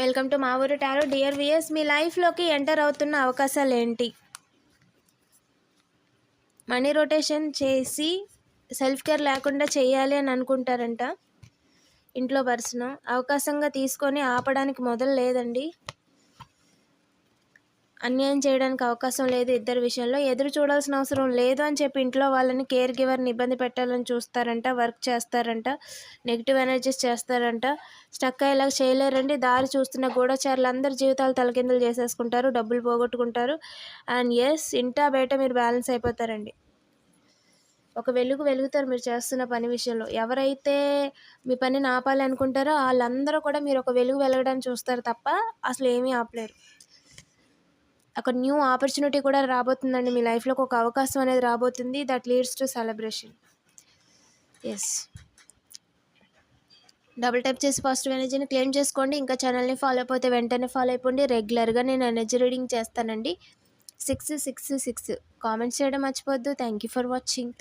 Welcome to మా ఊరు tarot. Dear VS మీ లైఫ్లోకి ఎంటర్ అవుతున్న అవకాశాలు ఏంటి మనీ రొటేషన్ చేసి సెల్ఫ్ కేర్ లేకుండా చేయాలి అని అనుకుంటారంట. ఇంట్లో పర్సన్. అవకాశంగా తీసుకొని ఆపడానికి మొదలు లేదండి. అన్యాయం చేయడానికి అవకాశం లేదు ఇద్దరి విషయంలో. ఎదురు చూడాల్సిన అవసరం లేదు అని చెప్పి ఇంట్లో వాళ్ళని కేర్ గివర్ని ఇబ్బంది పెట్టాలని చూస్తారంట వర్క్ చేస్తారంట నెగిటివ్ ఎనర్జీస్ చేస్తారంట. స్టక్ అయ్యేలాగా చేయలేరండి. దారి చూస్తున్న గూఢచారులు అందరి జీవితాలు తలకిందులు చేసేసుకుంటారు డబ్బులు పోగొట్టుకుంటారు. అండ్ ఎస్ ఇంటా బయట మీరు బ్యాలెన్స్ అయిపోతారండి. ఒక వెలుగు వెలుగుతారు మీరు చేస్తున్న పని విషయంలో. ఎవరైతే మీ పనిని ఆపాలి అనుకుంటారో వాళ్ళందరూ కూడా మీరు ఒక వెలుగు వెలగడానికి చూస్తారు తప్ప అసలు ఏమీ ఆపలేరు. ఒక న్యూ ఆపర్చునిటీ కూడా రాబోతుందండి. మీ లైఫ్లోకి ఒక అవకాశం అనేది రాబోతుంది. That leads to celebration. Yes double type చేసి పాజిటివ్ ఎనర్జీని క్లెయిమ్ చేసుకోండి. ఇంకా ఛానల్ని ఫాలో అయిపోతే వెంటనే ఫాలో అయిపోండి. రెగ్యులర్గా నేను ఎనర్జీ రీడింగ్ చేస్తానండి. సిక్స్ సిక్స్ సిక్స్ కామెంట్స్ చేయడం మర్చిపోవద్దు. Thank you for watching